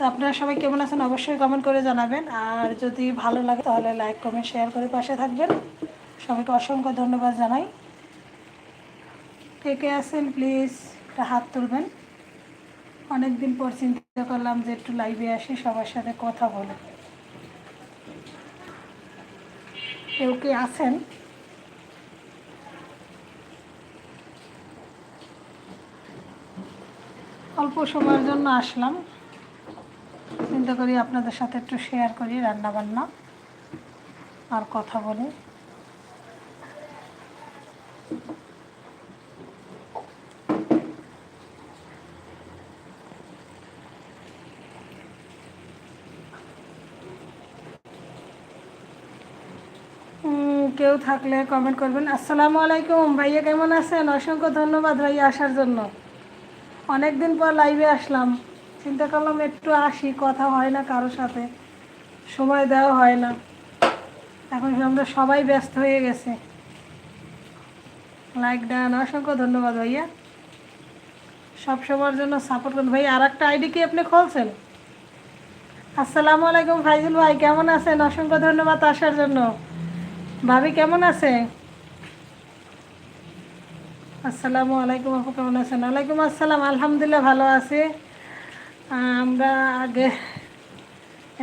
তো আপনারা সবাই কেমন আছেন অবশ্যই কমেন্ট করে জানাবেন। আর যদি ভালো লাগে তাহলে লাইক কমেন্ট শেয়ার করে পাশে থাকবেন। সবাইকে অসংখ্য ধন্যবাদ জানাই। কে কে আছেন প্লিজ একটা হাত তুলবেন। অনেক দিন পর চিন্তা করলাম যে একটু লাইভে আসি, সবার সাথে কথা বলে। কেউ কে আছেন? অল্প সময়ের জন্য আসলাম। চিন্তা করি, আপনাদের সাথে একটু শেয়ার করি রান্না বান্না আর কথা বলি। কেউ থাকলে কমেন্ট করবেন। আসসালামু আলাইকুম, ভাইয়া কেমন আছেন? অসংখ্য ধন্যবাদ ভাইয়া আসার জন্য। অনেকদিন পর লাইভে আসলাম। চিন্তা করলাম একটু আসি, কথা হয় না কারোর সাথে। সময় দেওয়া হয় না। এখন আমরা সবাই ব্যস্ত হয়ে গেছে। লাইক দেন অসংখ্য ধন্যবাদ ভাইয়া। সব সময়ের জন্য সাপোর্ট করুন। ভাই আর একটা আইডি কি আপনি খুলছেন? আসসালামু আলাইকুম ফাইজুল ভাই, কেমন আছেন? অসংখ্য ধন্যবাদ আসার জন্য। ভাবি, কেমন আছে আসসালামু আলাইকুম আপু, কেমন আছেন? ওয়ালাইকুম আসসালাম, আলহামদুলিল্লাহ ভালো আছি। আমরা আগে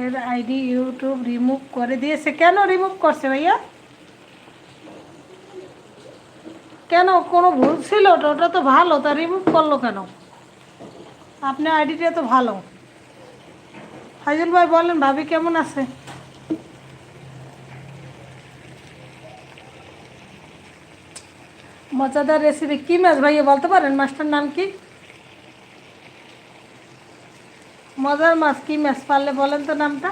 এর আইডি ইউটিউব রিমুভ করে দিয়েছে। কেন রিমুভ করছে ভাইয়া? কেন? কোনো ভুল ছিল? ওটা ওটা তো ভালো। তা রিমুভ করল কেন? আপনার আইডিটা তো ভালো। ফাইজুল ভাই, বলেন, ভাবি কেমন আছে? মজাদার রেসিপি কি মাছ ভাইয়া, বলতে পারেন? মাছটার নাম কি? মজার মাছ কি মাছ পারলে বলেন তো নামটা?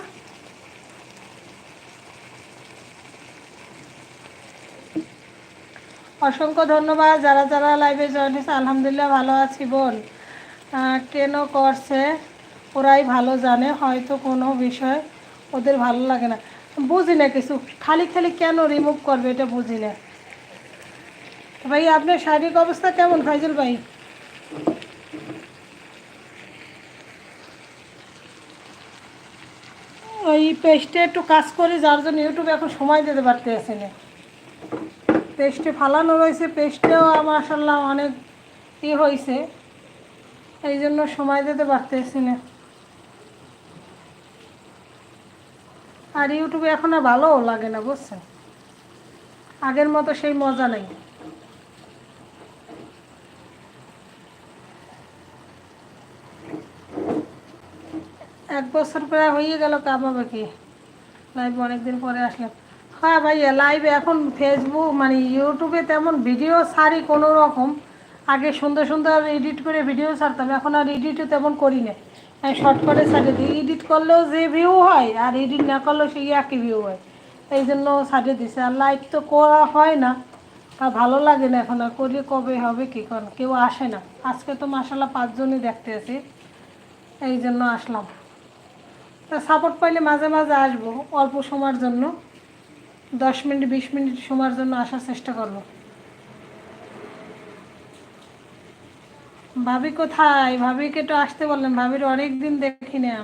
অসংখ্য ধন্যবাদ, যারা যারা লাইভে জয়েন হয়েছে, আলহামদুলিল্লাহ ভালো আছি বোন। কেন করছে? ওরাই ভালো জানে, হয়তো কোনো বিষয় ওদের ভালো লাগে না। বুঝি না কিছু, খালি খালি কেন রিমুভ করবে এটা বুঝি না। ভাই, আপনার শারীরিক অবস্থা কেমন, ফাইজুল ভাই? ওই পেস্টে একটু কাজ করি, যার জন্য ইউটিউবে এখন সময় দিতে পারতেছি না। পেস্টে ফালানো রয়েছে, পেস্টেও মাসাল্লাহ অনেক ই হয়েছে এই জন্য সময় দিতে পারতেছি না। আর ইউটিউবে এখন আর ভালোও লাগে না, বুঝছেন? আগের মতো সেই মজা নেই। এক বছর প্রায় হয়ে গেল কামাবে কি লাইভ অনেকদিন পরে আসলাম। হ্যাঁ ভাইয়া, লাইভে এখন ফেসবুক মানে ইউটিউবে তেমন ভিডিও ছাড়ি কোনো রকম আগে সুন্দর সুন্দর এডিট করে ভিডিও ছাড়তাম, এখন আর এডিটও তেমন করি না। শর্ট করে ছাড়িয়ে দিই। এডিট করলেও যে ভিউ হয়, আর এডিট না করলেও সেই একই ভিউ হয়। এই জন্য ছাড়িয়ে দিছে। আর লাইভ তো করা হয় না আর ভালো লাগে না এখন। আর করলে কবে হবে, কী কারণ কেউ আসে না। আজকে তো মাসাল্লাহ পাঁচজনই দেখতে আছি। এই জন্য আসলাম। তা সাপোর্ট পাইলে মাঝে মাঝে আসব, অল্প সময়ের জন্য। দশ মিনিট, বিশ মিনিট সময়ের জন্য আসার চেষ্টা করব। ভাবি কোথায়? ভাবিকে তো আসতে বললেন ভাবির অনেক দিন দেখি না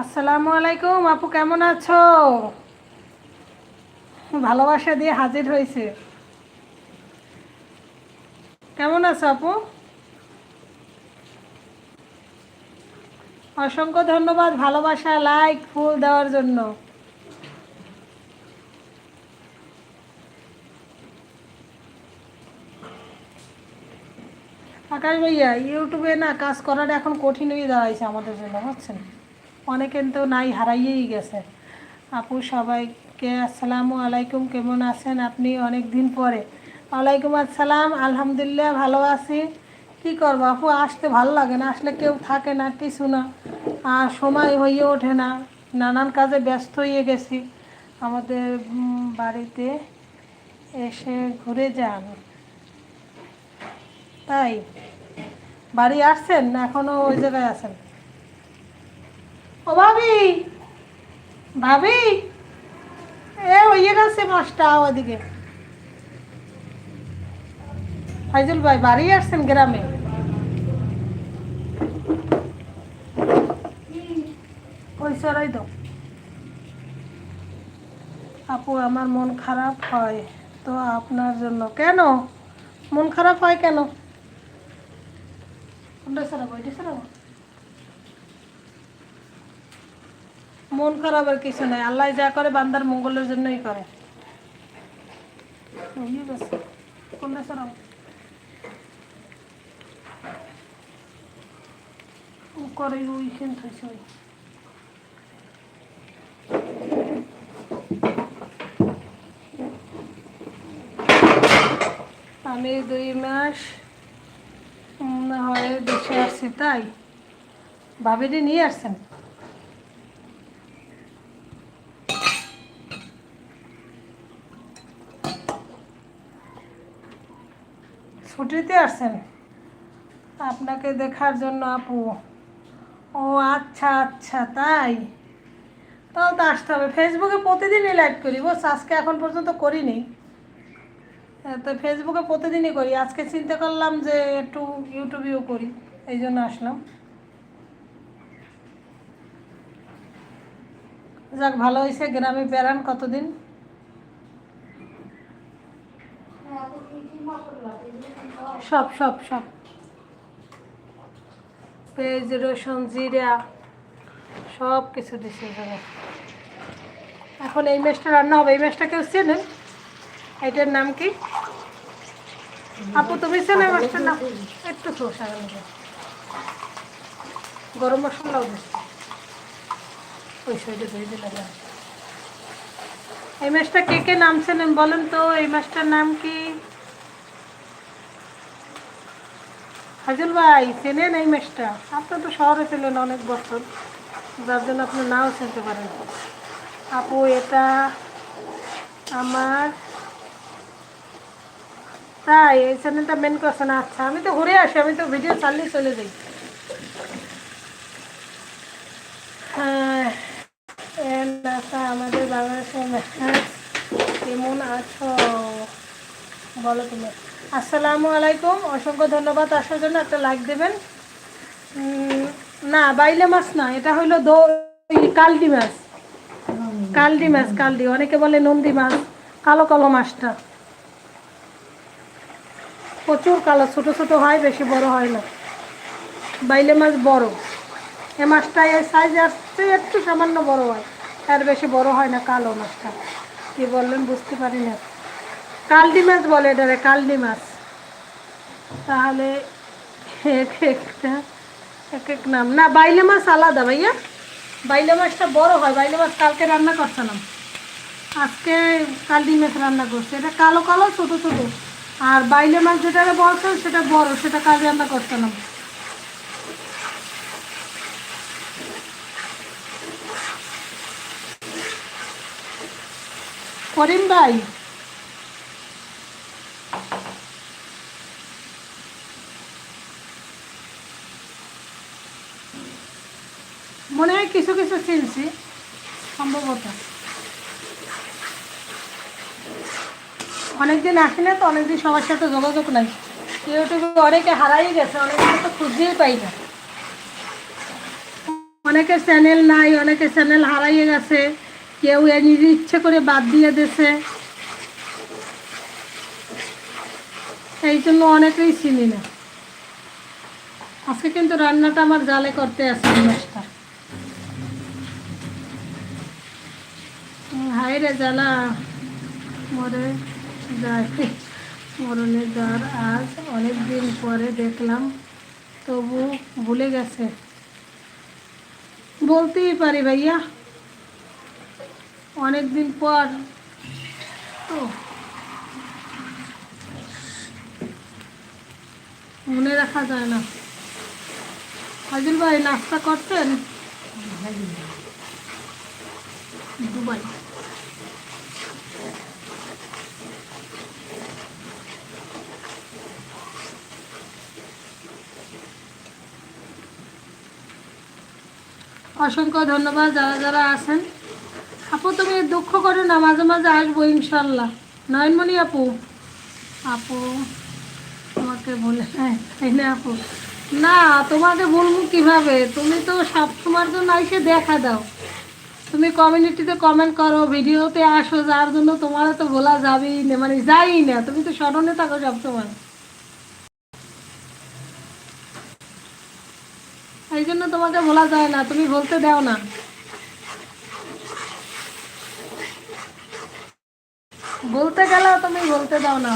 আসসালামু আলাইকুম, আপু কেমন আছো? ভালোবাসা দিয়ে হাজির হয়েছে। কেমন আছো আপু? অসংখ্য ধন্যবাদ ভালোবাসা লাইক ফুল দেওয়ার জন্য। আকাশ ভাইয়া, ইউটিউবে না কাজ করাটা এখন কঠিন হয়ে দাঁড়াইছে আমাদের জন্য, বুঝছেন? অনেকে তো নাই, হারাইয়েই গেছে। আপু, সবাইকে আসসালামু আলাইকুম, কেমন আছেন আপনি অনেক দিন পরে? ওয়ালাইকুম আসসালাম, আলহামদুলিল্লাহ, ভালো আছি। কি করব আপু? আসতে ভালো লাগে না, আসলে কেউ থাকে না, কিছু না। আর সময় হয়ে ওঠে না। নানান কাজে ব্যস্ত হয়ে গেছি। আমাদের বাড়িতে এসে ঘুরে যান। তাই? বাড়ি আসছেন না এখনও ওই জায়গায় আছেন? ও ভাবি! ভাবি! এ হয়ে গেছে মাছটা, ওদিকে। ফাইজুল ভাই, বাড়ি আসছেন গ্রামে? আপু, আমার মন খারাপ হয় তো আপনার জন্য। কেন? মন খারাপ হয় কেন? মন খারাপের কিছু নাই। আল্লাহ যা করে, বান্দার মঙ্গলের জন্যই করে। কোনটা সরাবো? করে থাকছে ওই আমি দুই মাস হয় দেশে আসছি তাই ভাবিটি নিয়ে আসছেন ছুটিতে আসছেন আপনাকে দেখার জন্য আপু ও আচ্ছা আচ্ছা তাই? তাহলে তো আসতে হবে। ফেসবুকে প্রতিদিনই লাইভ করি। বস আজকে এখন পর্যন্ত করিনি। হ্যাঁ, তো ফেসবুকে প্রতিদিনই করি। আজকে চিন্তা করলাম যে একটু ইউটিউবেও করি। এই জন্য আসলাম। যাক ভালো হয়েছে। গ্রামে বেড়ান কতদিন? সব সব সব। পেঁয়াজ, রসুন, জিরা সব কিছু দিছে এখানে এখন এই মাছটা রান্না হবে। এই মাছটা কেউ চেনেন এটার নাম কি? আপু, তুমি চেনে মাছটার নাম? একটু সরষা গরম মশলাও দিচ্ছে ওই সাইডে ধুয়ে দিলাম। এই মাছটা কে কে নাম চেনেন বলেন তো? এই মাছটার নাম কি? হাজুল ভাই চেনেন এই মাছটা আপনার তো শহরে ছিলেন অনেক বছর, যার জন্য আপনি নাও চিনতে পারেন। আপু, এটা আমার তাই, এই চ্যানেলটা মেন করছে না? আচ্ছা আমি তো ঘুরে আসি, আমি তো ভিডিও চালিয়ে চলে যাই। হ্যাঁ আমাদের বাংলাদেশের মেহনাজ কেমন আছো? বলো তুমি। আসসালামু আলাইকুম। অসংখ্য ধন্যবাদ। আসার জন্য একটা লাইক দেবেন। না, বাইলে মাছ না, এটা হইল কালডি মাছ। কালডি মাছ কালডি অনেকে বলে নন্দী মাছ, কালো কালো মাছটা। প্রচুর কালো, ছোট ছোট হয়, বেশি বড় হয় না। বাইলে মাছ বড়। এ মাছটা এই সাইজ আসছে, একটু সামান্য বড় হয়। আর বেশি বড় হয় না কালো মাছটা। কি বললেন বুঝতে পারি না। কালডি মাছ বলে এটারে কালডি মাছ। তাহলে এক একটা, এক এক নাম। না, বাইলে মাছ আলাদা ভাইয়া। বাইলে মাছটা বড় হয়, বাইলে মাছ কালকে রান্না করছিলাম আজকে কালডি মাছ রান্না করছে। এটা কালো কালো, ছোট ছোট। আর বাইলে মাছ যেটা বলছেন সেটা বড়, সেটা কাল রান্না করছিলাম করিম ভাই মনে হয় কিছু চিনছি সম্ভবত। অনেকদিন আসি না তো, অনেকদিন সবার সাথে যোগাযোগ নাই। ইউটিউবে অনেকে হারাই গেছে অনেকে তো খুঁজেই পাই না। অনেকের চ্যানেল নাই, অনেকে চ্যানেল হারাইয়ে গেছে, কেউ এ নিজে ইচ্ছে করে বাদ দিয়ে দিয়েছে। এই জন্য অনেকেই চিনি না। আজকে কিন্তু রান্নাটা আমার জালে করতে আছে এই হাই রে জ্বালা। মরে যায়। মরণের দ্বার আজ অনেক দিন পরে দেখলাম তবু ভুলে গেছে। বলতেই পারি ভাইয়া অনেক দিন পর। তো মনে রাখা যায় না। হাজির ভাই নাস্তা করছেন? দুবাই। অসংখ্য ধন্যবাদ যারা যারা আছেন। আপু, তুমি দুঃখ করো না, মাঝে মাঝে আসব ইনশাল্লাহ নয়নমণি আপু। আপু, তোমাকে বলে হ্যাঁ তাই আপু? না, তোমাকে বলব কীভাবে? তুমি তো সব সময়ের জন্য এসে দেখা দাও। তুমি কমিউনিটিতে কমেন্ট করো, ভিডিওতে আসো, যার জন্য তোমার তো বলা যাবেই না মানে যাই না। তুমি তো স্মরণে থাকো সবসময়। এই জন্য তোমাকে বলা যায় না, তুমি বলতে দাও না। বলতে গেলেও তুমি বলতে দাও না।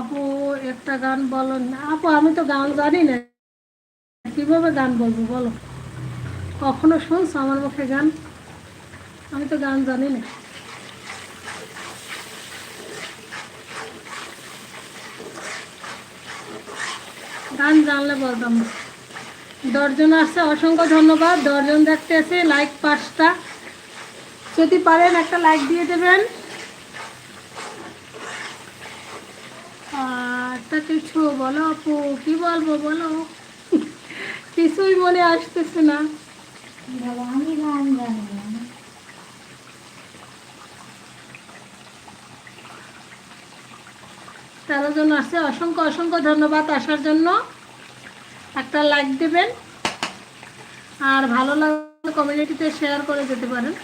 আপু, একটা গান বলো না। আপু, আমি তো গান জানি না। কীভাবে গান বলব বলো? কখনো শুনছো আমার মুখে গান? আমি তো গান জানি না। গান জানলে বলতাম না। দশজন আসছে, অসংখ্য ধন্যবাদ। দশজন দেখতে এসে লাইক পাঁচটা। যদি পারেন একটা লাইক দিয়ে দেবেন। আর একটা কিছু বলো আপু, কি বলব বলো? কিছুই মনে আসতেছে না। আমি গান জানি না। তেরো জন আসছে অসংখ্য অসংখ্য ধন্যবাদ আসার জন্য। একটা লাইক দেবেন। আর ভালো লাগলে কমিউনিটিতে শেয়ার করে যেতে পারেন।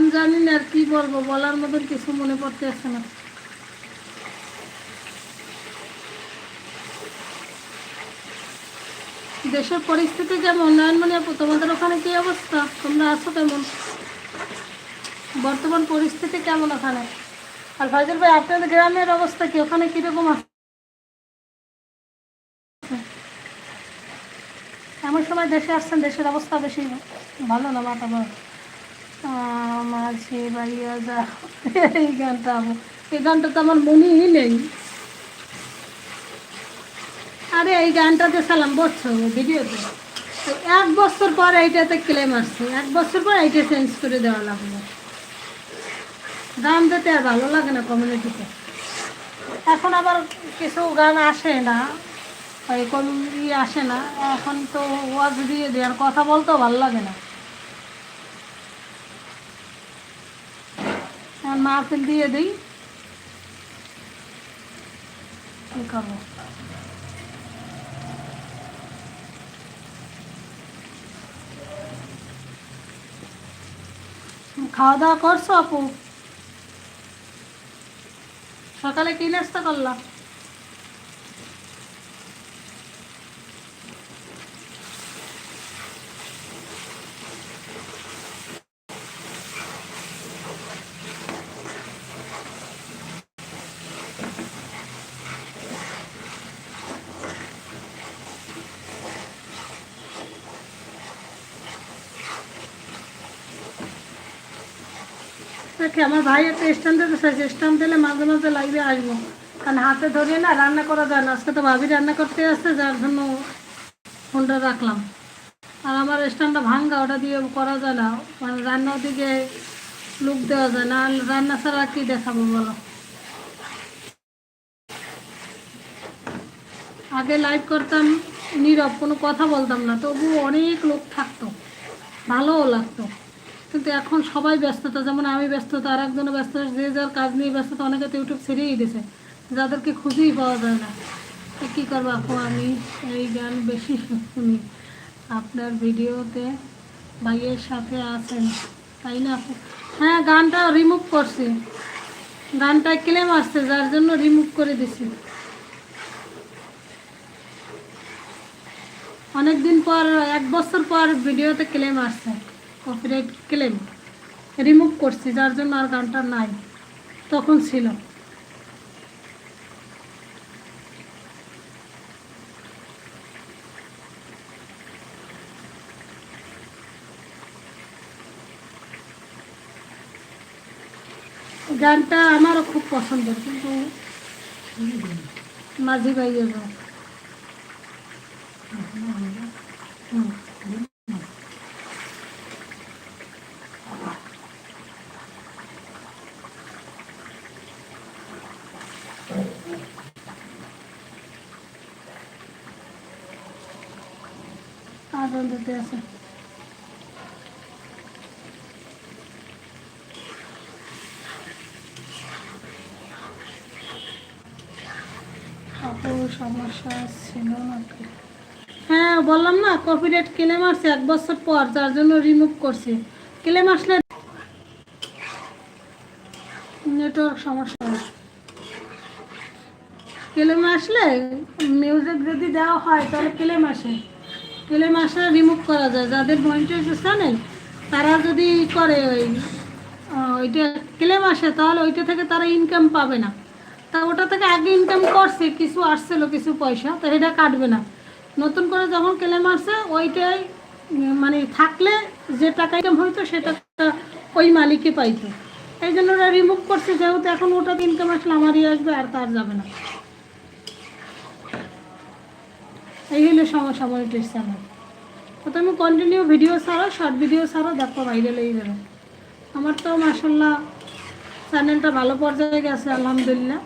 গান জানি না আর কি বলব, বলার মতন কিছু মনে পড়তে আসে না। দেশের পরিস্থিতি যেমন, উন্নয়নমণি আপু, তোমাদের ওখানে কি অবস্থা? তোমরা আছো কেমন? বর্তমান পরিস্থিতি কেমন ওখানে? আর ফাইজুল ভাই, আপনাদের গ্রামের অবস্থা কি? ওখানে কীরকম আছে? এমন সময় দেশে আসছেন, দেশের অবস্থা বেশি ভালো না, মাথা বড় মাঝে বাড়িয়া যা এই গানটা এই গানটা তো আমার মনেই নেই। আরে, এই সালাম ভিডিওতে? এক বছর পর এইটাতে ক্লেম আসছে। এক বছর পর এইটা চেঞ্জ করে দেওয়া লাগল। গান দিতে আর ভালো লাগে না কমিউনিটিতে এখন আবার কিছু গান আসে না, ওই ইয়ে আসে না। এখন তো ওয়াজ দিয়ে, আর কথা বলতেও ভালো লাগে না। এখন মাহফিল দিয়ে দিই। কী খাওয়া দাওয়া করছ আপু? সকালে কি নাস্তা করলাম আমার ভাই একটা স্ট্যান্ড দিতে চাইছে স্ট্যান্ড দিলে মাঝে মাঝে লাইভে আসব। কারণ হাতে ধরিয়ে না রান্না করা যায় না। আজকে তো ভাবি রান্না করতে আসছে, যার জন্য ফোনটা রাখলাম। আর আমার স্ট্যান্ডটা ভাঙ্গা, ওটা দিয়ে করা যায় না। মানে রান্নার দিকে লুক দেওয়া যায় না। রান্না ছাড়া কি দেখাবো বলো? আগে লাইভ করতাম নীরব, কোনো কথা বলতাম না। তবু অনেক লোক থাকতো। ভালোও লাগতো। কিন্তু এখন সবাই ব্যস্ততা, যেমন আমি ব্যস্ততা আর একজনের ব্যস্ত, যে যার কাজ নিয়ে ব্যস্ততা অনেকে তো ইউটিউব ছেড়েই দিছে যাদেরকে খুঁজেই পাওয়া যায় না। কী করব আপু, আমি এই গান বেশি শুনি। আপনার ভিডিওতে ভাইয়ের সাথে আছেন, তাই না আপু? হ্যাঁ গানটা রিমুভ করছি। গানটা ক্লেম আসছে, যার জন্য রিমুভ করে দিছি। অনেকদিন পর, এক বছর পর ভিডিওতে ক্লেম আসছে। কপিরাইট ক্লেম রিমুভ করছি, যার জন্য আর গানটা নাই। তখন ছিল। গানটা আমারও খুব পছন্দের কিন্তু মাঝি ভাইয়ের আর দিতে হ্যাঁ বললাম না কপিরাইট ক্লেম আসছে এক বছর পর, যার জন্য রিমুভ করছি। ক্লেম আসলে নেটওয়ার্ক সমস্যা। ক্লেম আসলে মিউজিক যদি দেওয়া হয়, তাহলে ক্লেম আসে। ক্লেম আসলে রিমুভ করা যায়। যাদের মনিটাইজেশন চ্যানেল তারা যদি করে ওই ওইটা ক্লেম আসে তাহলে ওইটা থেকে তারা ইনকাম পাবে না। তা ওটা থেকে আগে ইনকাম করছে, কিছু আসছিল, কিছু পয়সা, তো এটা কাটবে না। নতুন করে যখন ক্লেম আসে ওইটাই মানে থাকলে যে টাকা ইনকাম হইতো সেটা ওই মালিকই পাইতো। এই জন্য ওরা রিমুভ করছে, যেহেতু এখন ওটাতে ইনকাম আসলে আমারই আসবে, আর তার যাবে না। এই হলো সমস্যা মনিটাইজ চ্যানেল তো তুমি কন্টিনিউ ভিডিও ছাড়ো শর্ট ভিডিও ছাড়ো, দেখো ভাইরাল হয়ে যাবে। আমার তো মাসাল্লাহ চ্যানেলটা ভালো পর্যায়ে গেছে, আলহামদুলিল্লাহ।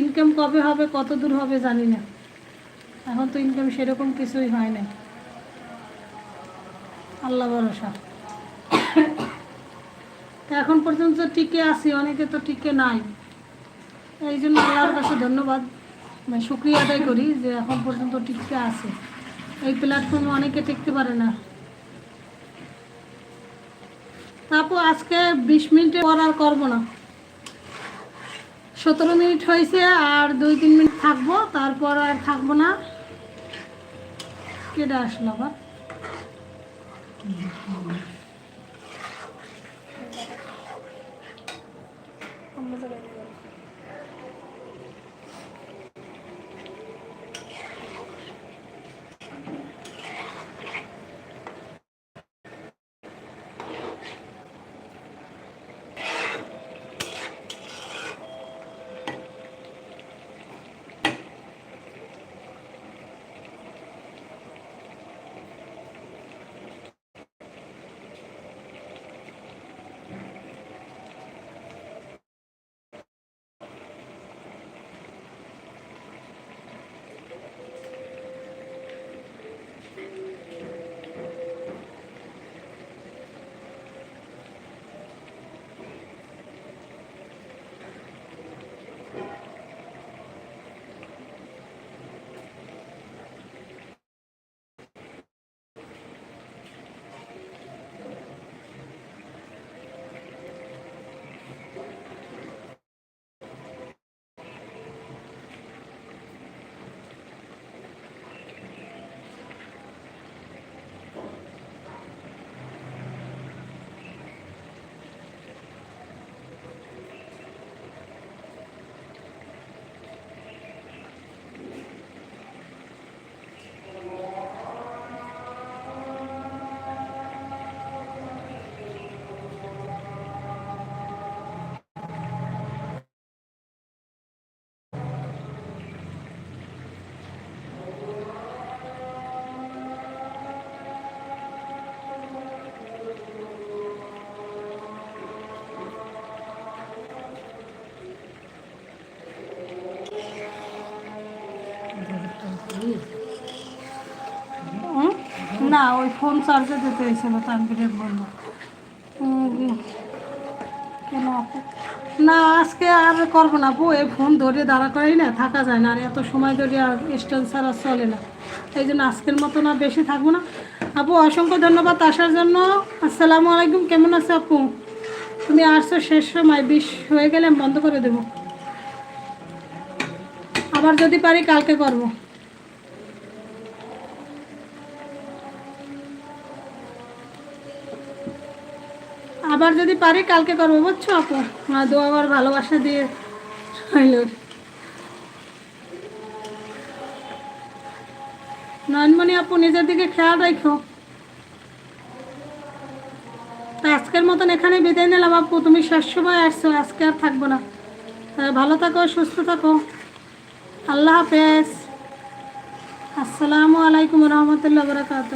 ইনকাম কবে হবে, কত দূর হবে জানি না। এখন তো ইনকাম সেরকম কিছুই হয় না আল্লাহ ভরসা। তা এখন পর্যন্ত টিকে আছি, অনেকে তো টিকে নাই। এই জন্য আল্লাহর কাছে ধন্যবাদ। মানে শুক্রিয়া আদায় করি যে এখন পর্যন্ত টিকে আছে। এই প্ল্যাটফর্মে অনেকে টিকতে পারে না। তারপর আজকে বিশ মিনিটে পর আর করব না। সতেরো মিনিট হয়েছে আর দুই তিন মিনিট থাকব, তারপর আর থাকব না। কেটে আসলো আবার? হুম? ওই ফোন চার্জে দিতে হয়েছিল তানবিরের বলল কেন? না, আজকে আর করব না আপু এই ফোন ধরে দাঁড়া করাই না, থাকা যায় না, আর এত সময় ধরে আর স্ট্যান্ড ছাড়া চলে না। এই জন্য আজকের মতো না, বেশি থাকব না। আপু, অসংখ্য ধন্যবাদ আসার জন্য। আসসালামু আলাইকুম, কেমন আছে আপু? তুমি আসছো শেষ সময় বিষ হয়ে গেলে আমি বন্ধ করে দেবো। আবার যদি পারি, কালকে করব। আবার যদি পারি, কালকে করব, বুঝছ আপু? দু আবার ভালোবাসা দিয়ে হইল নয়নমণি আপু, নিজের দিকে খেয়াল রাখো। আজকের মতন এখানে বিদায় নিলাম আপু। তুমি শেষ সময় আসছো, আজকে আর থাকব না। ভালো থাকো, সুস্থ থাকো। আল্লাহ হাফেজ। আসসালামু আলাইকুম রহমতুল্লাহ বরকাত